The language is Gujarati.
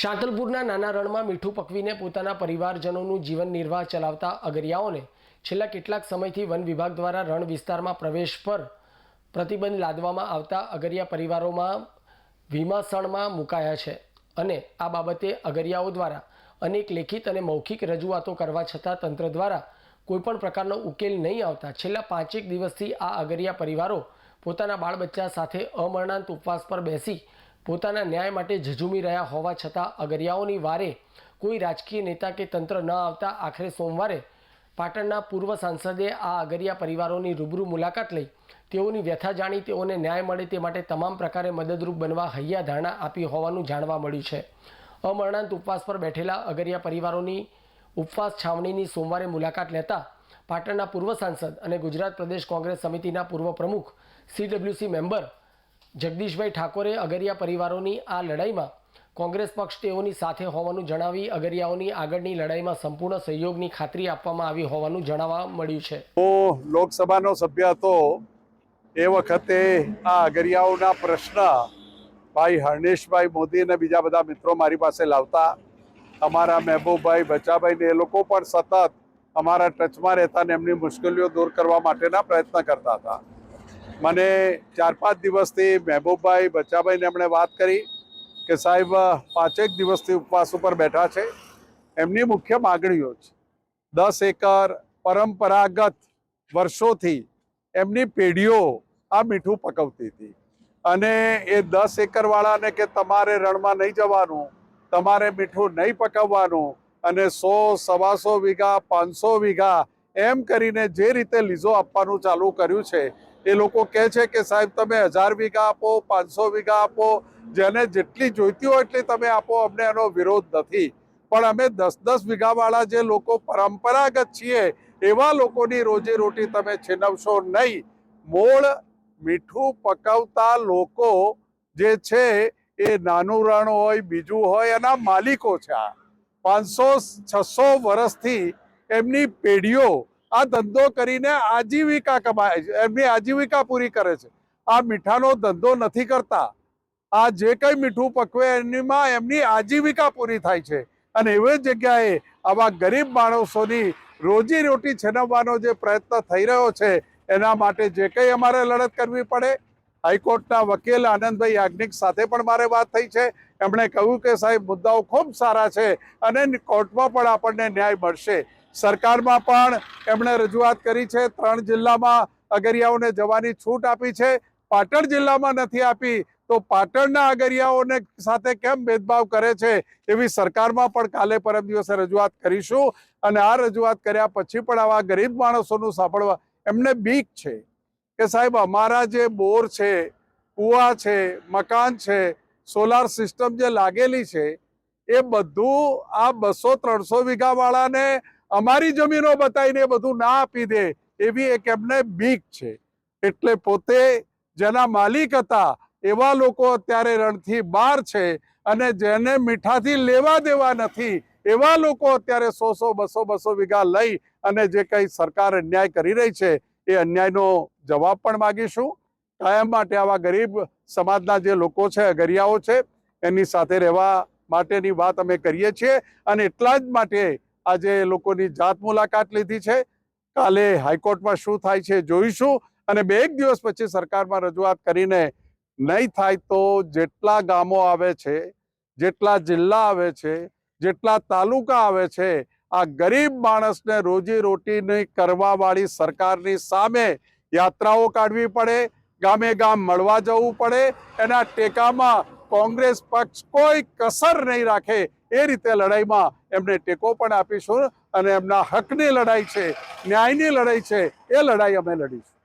શાંતલપુરના નાના રણમાં મીઠું પકવીને પોતાના પરિવારજનોનું જીવન નિર્વાહ ચલાવતા અગરિયાઓને છેલ્લા કેટલાક સમયથી વન વિભાગ દ્વારા રણ વિસ્તારમાં પ્રવેશ પર પ્રતિબંધ લાદવામાં આવતા અગરિયા પરિવારોમાં વિમાસણમાં મુકાયા છે અને આ બાબતે અગરિયાઓ દ્વારા અનેક લેખિત અને મૌખિક રજૂઆતો કરવા છતાં તંત્ર દ્વારા કોઈપણ પ્રકારનો ઉકેલ નહીં આવતા છેલ્લા પાંચેક દિવસથી આ અગરિયા પરિવારો પોતાના બાળ બચ્ચા સાથે અમરણાંત ઉપવાસ પર બેસી પોતાના ન્યાય માટે ઝઝૂમી રહ્યા હોવા છતાં અગરિયાઓની વારે કોઈ રાજકીય નેતા કે તંત્ર ન આવતા આખરે સોમવારે પાટણના પૂર્વ સાંસદે આ અગરિયા પરિવારોની રૂબરૂ મુલાકાત લઈ તેઓની વ્યથા જાણી તેઓને ન્યાય મળે તે માટે તમામ પ્રકારે મદદરૂપ બનવા હૈયા ધારણા આપી હોવાનું જાણવા મળ્યું છે. અમરણાંત ઉપવાસ પર બેઠેલા અગરિયા પરિવારોની ઉપવાસ છાવણીની સોમવારે મુલાકાત લેતા પાટણના પૂર્વ સાંસદ અને ગુજરાત પ્રદેશ કોંગ્રેસ સમિતિના પૂર્વ પ્રમુખ સીડબ્લ્યુસી મેમ્બર જગદીશભાઈ ઠાકોરે અગરિયા પરિવારોની આ લડાઈમાં કોંગ્રેસ પક્ષ તેઓની સાથે હોવાનું જણાવી અગરિયાઓની આગળની લડાઈમાં સંપૂર્ણ સહયોગની ખાતરી આપવામાં આવી હોવાનું જણાવવા મળ્યું છે. હું લોકસભાનો સભ્ય હતો. એ વખતે આ અગરિયાઓના પ્રશ્ન ભાઈ હર્ષેશભાઈ મોદી અને બીજા બધા મિત્રો મારી પાસે લાવતા. અમારા મહેબૂબભાઈ બચાભાઈ ને એ લોકો પણ સતત અમારા ટચમાં રહેતા ને એમની મુશ્કેલીઓ દૂર કરવા માટેના પ્રયત્ન કરતા હતા. મને ચાર પાંચ દિવસથી મહેબૂબભાઈ બચ્ચાભાઈને એમણે વાત કરી કે સાહેબ, પાંચેક દિવસથી ઉપવાસ ઉપર બેઠા છે. એમની મુખ્ય માગણીઓ છે. દસ એકર પરંપરાગત વર્ષોથી એમની પેઢીઓ આ મીઠું પકવતી હતી. અને એ દસ એકરવાળાને કે તમારે રણમાં નહીં જવાનું, તમારે મીઠું નહીં પકવવાનું અને સો, સવાસો વીઘા, પાંચસો વીઘા એમ કરીને જે રીતે લીઝો આપવાનું ચાલુ કર્યું છે એ લોકો કહે છે કે સાહેબ, તમે હજાર વીઘા આપો, પાંચસો વીઘા આપો, જેને જેટલી જોઈતી હોય એટલી તમે આપો, અમને એનો વિરોધ નથી. પણ અમે દસ દસ વીઘાવાળા જે લોકો પરંપરાગત છીએ, એવા લોકોની રોજી રોટી તમે છીનવશો નહીં. મૂળ મીઠું પકવતા લોકો જે છે, એ નાનું રણ હોય, બીજું હોય, એના માલિકો છે આ. પાંચસો, છસો વર્ષથી એમની પેઢીઓ આ ધંધો કરીને આજીવિકા કમાય છે. એમની આજીવિકા પૂરી કરે છે. આ મીઠાનો ધંધો નથી કરતા. આ જે કંઈ મીઠું પકવે એનીમાં એમની આજીવિકા પૂરી થાય છે. અને એવી જગ્યાએ આવા ગરીબ માણસોની રોજી રોટી છેનવવાનો જે પ્રયત્ન થઈ રહ્યો છે, એના માટે જે કંઈ અમારે લડત કરવી પડે? હાઈકોર્ટના વકીલ આનંદભાઈ યાજ્ઞિક સાથે પણ મારે વાત થઈ છે. એમણે કહ્યું કે સાહેબ, મુદ્દાઓ ખૂબ સારા છે અને કોર્ટમાં પણ આપણને ન્યાય મળશે. સરકારમાં પણ એમણે રજૂઆત કરી છે. ત્રણ જિલ્લામાં અગરિયાઓને જવાની છૂટ આપી છે. પાટણ જિલ્લામાં નથી આપી. તો પાટણના અગરિયાઓને સાથે કેમ ભેદભાવ કરે છે એવી સરકારમાં પણ કાલે પરમ દિવસે રજૂઆત કરીશું. અને આ રજૂઆત કર્યા પછી પણ આવા ગરીબ માણસોનું સાંભળવા એમને બીક છે કે સાહેબ અમારા જે બોર છે, કૂવા છે, મકાન છે, સોલાર સિસ્ટમ જે લાગેલી છે, એ બધું આ બસો ત્રણસો વીઘાવાળાને અમારી જમીનો બતાવીને બધું ના આપી દે એવી એક એમને બીક છે. એટલે પોતે જેના માલિક હતા એવા લોકો અત્યારે રણથી બહાર છે અને જેને મીઠાથી લેવા દેવા નથી એવા લોકો અત્યારે સો સો, બસો બસો વીઘા લઈ અને જે કંઈ સરકાર અન્યાય કરી રહી છે એ અન્યાયનો જવાબ પણ માગીશું. કાયમ માટે આવા ગરીબ સમાજના જે લોકો છે, અગરિયાઓ છે, એની સાથે રહેવા માટેની વાત અમે કરીએ છીએ અને એટલા જ માટે આજે લોકોની જાત મુલાકાત લીધી છે. કાલે હાઈકોર્ટમાં શું થાય છે જોઈશું અને બે એક દિવસ પછી સરકારમાં રજૂઆત કરીને નહીં થાય તો જેટલા ગામો આવે છે, જેટલા જિલ્લા આવે છે, જેટલા તાલુકા આવે છે, આ ગરીબ માણસને રોજી રોટીની કરવાવાળી સરકારની સામે યાત્રાઓ કાઢવી પડે, ગામે ગામ મળવા જવું પડે. એના ટેકામાં કોંગ્રેસ પક્ષ કોઈ કસર નહીં રાખે એ રીતે લડાઈમાં એમને ટેકો પણ આપીશું અને એમના હકની લડાઈ છે, ન્યાયની લડાઈ છે, એ લડાઈ અમે લડીશું.